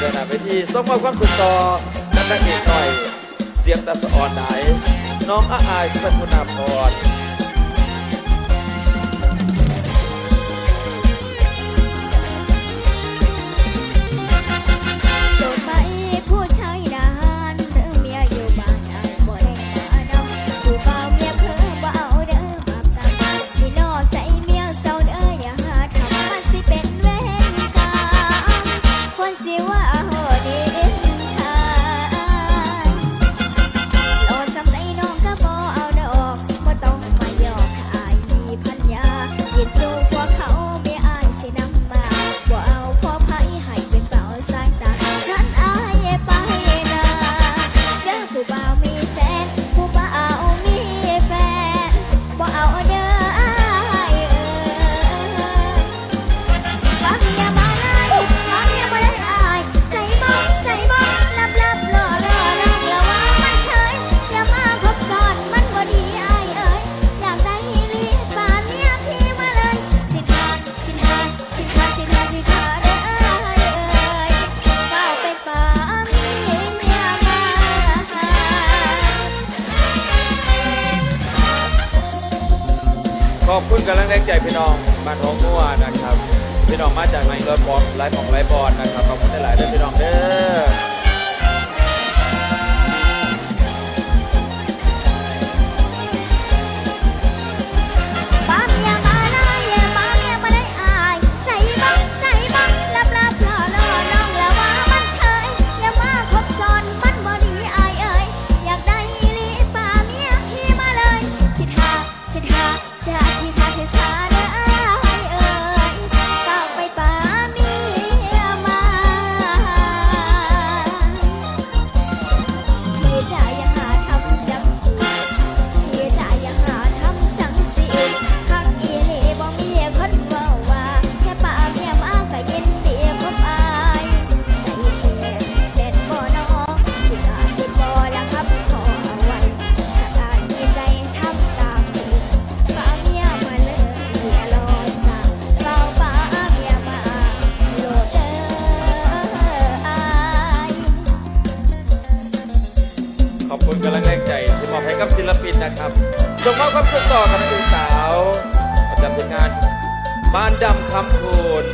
เดินหน้าไปที่ส่งมอบความสุขต่อนักเอกหน่อย เสียงตาสะอ่อนไหนน้องอาอายสกุณาพร so อบคุณกำลังแรงใจพี่น้องมาท้องมัวนะครับ พี่น้องมาจากไหนก็บอกไลฟ์ของไลฟ์บอลนะครับขอบคุณหลายๆด้วยพี่น้องเด้อ นะครับส่งมอบความสุขต่อกับนักศึกษาประจำผลงานบ้านดำคำคูน